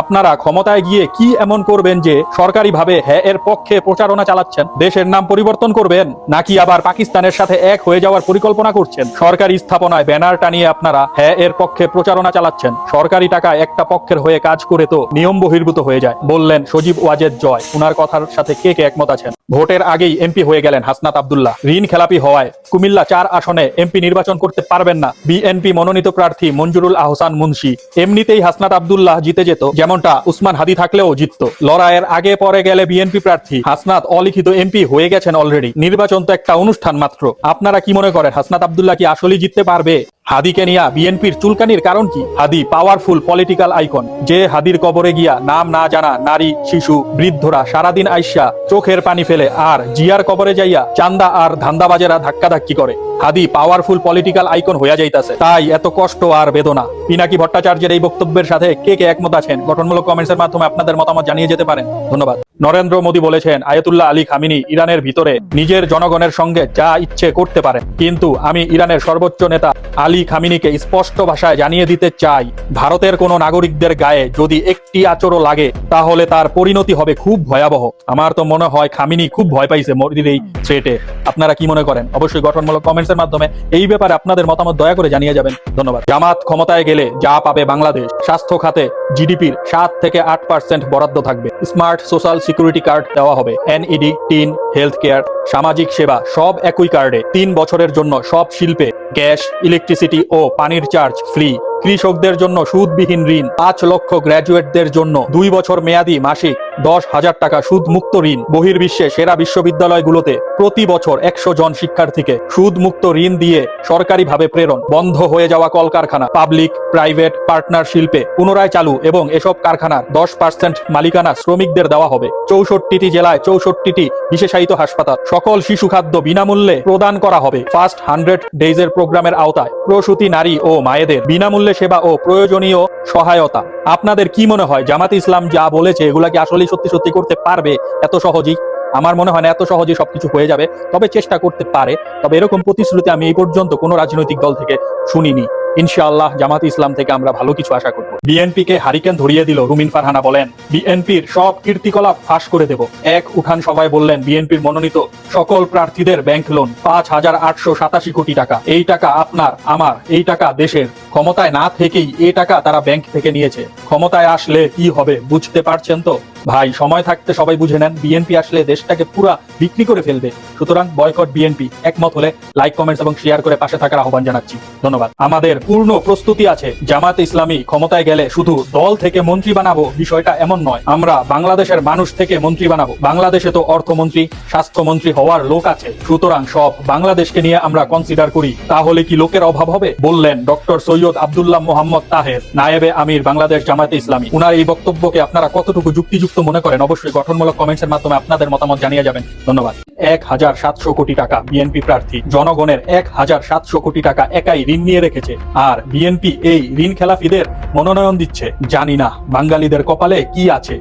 আপনারা ক্ষমতায় গিয়ে কি এমন করবেন যে সরকারিভাবে হ্যাঁ এর পক্ষে প্রচারণা চালাচ্ছেন? দেশের নাম পরিবর্তন করবেন? নাকি আবার পাকিস্তানের সাথে এক হয়ে যাওয়ার পরিকল্পনা করছেন? সরকারি স্থাপনায় ব্যানার টানিয়ে আপনারা হ্যাঁ এর পক্ষে প্রচারণা চালাচ্ছেন? সরকারি টাকায় একটা পক্ষের হয়ে কাজ করে তো নিয়ম বহির্ভূত হয়ে যায়। বললেন সজীব ওয়াজেদ জয়। উনার কথার সাথে কে কে একমত আছেন? ভোটের আগেই এমপি হয়ে গেলেন হাসনাত আবদুল্লাহ। ঋণ খেলাপি হওয়ায় কুমিল্লা চার আসনে এমপি নির্বাচন করতে পারবেন না। বিএনপি মনোনীত প্রার্থী মঞ্জুরুল আহসান মুন্সি। এমনিতেই হাসনাত আবদুল্লাহ জিতে যেত যেমনটা উসমান হাদি থাকলেও জিতত। লড়াইয়ের আগে পরে গেলে বিএনপি প্রার্থী হাসনাত অলিখিত এমপি হয়ে গেছেন অলরেডি নির্বাচন তো একটা অনুষ্ঠান মাত্র। আপনারা কি মনে করেন, হাসনাত আব্দুল্লাহ কি আসলেই জিততে পারবে? হাদিকে নিয়া বিএনপির চুলকানির কারণ কি? হাদি পাওয়ারফুল পলিটিক্যাল আইকন যে হাদির কবরে গিয়া নাম না জানা নারী, শিশু, বৃদ্ধরা সারাদিন আইসা চোখের পানি ফেলে আর জিয়ার কবরে যাইয়া চান্দা আর ধান্দাবাজেরা ধাক্কাধাক্কি করে। হাদি পাওয়ারফুল পলিটিক্যাল আইকন হইয়া যাইতাছে। তাই এত কষ্ট আর বেদনা। পিনাকি ভট্টাচার্যের এই বক্তব্যের সাথে কে কে একমত আছেন? গঠনমূলক কমেন্টসের মাধ্যমে আপনাদের মতামত জানিয়ে যেতে পারেন। ধন্যবাদ। নরেন্দ্র মোদী বলেছেন, আয়াতুল্লাহ আলী খামিনি ইরানের ভিতরে নিজের জনগণের সঙ্গে যা ইচ্ছে করতে পারেন কিন্তু আমি ইরানের সর্বোচ্চ নেতা আলী খামিনিকে স্পষ্ট ভাষায় জানিয়ে দিতে চাই, ভারতের কোনো নাগরিকদের গায়ে যদি একটি আচরও লাগে, তাহলে তার পরিণতি হবে খুব ভয়াবহ। আমার তো মনে হয় খামিনি খুব ভয় পাইছে মোদির এই থ্রেটে। আপনারা কি মনে করেন? অবশ্যই গঠনমূলক কমেন্টসের মাধ্যমে এই ব্যাপারে আপনাদের মতামত দয়া করে জানিয়ে যাবেন। ধন্যবাদ। জামাত ক্ষমতায় গেলে যা পাবে বাংলাদেশ, স্বাস্থ্য খাতে জিডিপির সাত থেকে আট পার্সেন্ট বরাদ্দ থাকবে। স্মার্ট সোশ্যাল সিকিউরিটি কার্ড দেওয়া হবে। এনইডি, টিন, হেলথ কেয়ার, সামাজিক সেবা, সব একই কার্ডে তিন বছরের জন্য সব শিল্পে গ্যাস ইলেকট্রিসিটি ও পানির চার্জ ফ্রি কৃষকদের জন্য সুদবিহীন ঋণ। পাঁচ লক্ষ গ্র্যাজুয়েটদের জন্য দুই বছর মেয়াদি মাসিক দশ হাজার টাকা সুদ মুক্ত ঋণ। বহির্বিশ্বে সেরা বিশ্ববিদ্যালয়গুলোতে প্রতি বছর একশো জন শিক্ষার্থীকে সুদ মুক্ত ঋণ দিয়ে সরকারিভাবে প্রেরণ। বন্ধ হয়ে যাওয়া কলকারখানা পাবলিক প্রাইভেট পার্টনার শিল্পে পুনরায় চালু এবং এসব কারখানার দশ পার্সেন্ট মালিকানা শ্রমিকদের দেওয়া হবে। চৌষট্টিটি জেলায় চৌষট্টিটি বিশেষায়িত হাসপাতাল। সকল শিশু খাদ্য বিনামূল্যে প্রদান করা হবে। ফার্স্ট হান্ড্রেড ডেইজের প্রোগ্রামের আওতায় প্রসূতি নারী ও মায়েদের বিনামূল্যে সেবা ও প্রয়োজনীয় সহায়তা। আপনাদের কি মনে হয়, জামাত ইসলাম যা বলেছে, এগুলা কি আসলেই সত্যি সত্যি করতে পারবে এত সহজেই? আমার মনে হয় না, এত সহজে সবকিছু হয়ে যাবে, তবে চেষ্টা করতে পারে। তবে এরকম প্রতিশ্রুতি আমি এই পর্যন্ত কোনো রাজনৈতিক দল থেকে শুনিনি। ইনশাআল্লাহ জামাত ইসলাম থেকে আমরা ভালো কিছু আশা করব। বিএনপি কে হারিকেন ধরিয়ে দিল রুমিন ফারহানা বলেন, বিএনপির সব কীর্তিকলাপ ফাঁস করে দেব। এক উঠান সভায় বললেন, বিএনপির মনোনীত সকল প্রার্থীদের ব্যাংক লোন পাঁচ হাজার আটশো সাতাশি কোটি টাকা। এই টাকা আপনার, আমার, এই টাকা দেশের। ক্ষমতায় না থেকেই এই টাকা তারা ব্যাংক থেকে নিয়েছে। ক্ষমতায় আসলে কি হবে, বুঝতে পারছেন তো? ভাই, সময় থাকতে সবাই বুঝে নেন বিএনপি আসলে দেশটাকে পুরা বিক্রি করে ফেলবে। সুতরাং বয়কট বিএনপি একমত হলে লাইক কমেন্টস এবং শেয়ার করে পাশে থাকার আহ্বান জানাচ্ছি। ধন্যবাদ। আমাদের পূর্ণ প্রস্তুতি আছে, জামাত ইসলামী ক্ষমতায় গেলে শুধু দল থেকে মন্ত্রী বানাবো বিষয়টা এমন নয়। আমরা বাংলাদেশের মানুষ থেকে মন্ত্রী বানাবো। বাংলাদেশে তো অর্থমন্ত্রী, স্বাস্থ্যমন্ত্রী হওয়ার লোক আছে। সুতরাং সব বাংলাদেশকে নিয়ে আমরা কনসিডার করি। তাহলে কি লোকের অভাব হবে? বললেন ডক্টর সৈয়দ আব্দুল্লাহ মোহাম্মদ তাহের, নায়েবে আমির, বাংলাদেশ জামাতে ইসলামী। উনার এই বক্তব্যকে আপনারা কতটুকু যুক্তিযুক্ত মনে করেন, অবশ্যই গঠনমূলক কমেন্টসের মাধ্যমে আপনাদের মতামত জানিয়ে যাবেন। ধন্যবাদ। এক হাজার সাতশো কোটি টাকা বিএনপি প্রার্থী, জনগণের এক হাজার সাতশো কোটি টাকা একাই ঋণ নিয়ে রেখেছে। আর বিএনপি এই ঋণ খেলাফিদের মনোনয়ন দিচ্ছে, জানি না, বাঙালিদের কপালে কি আছে?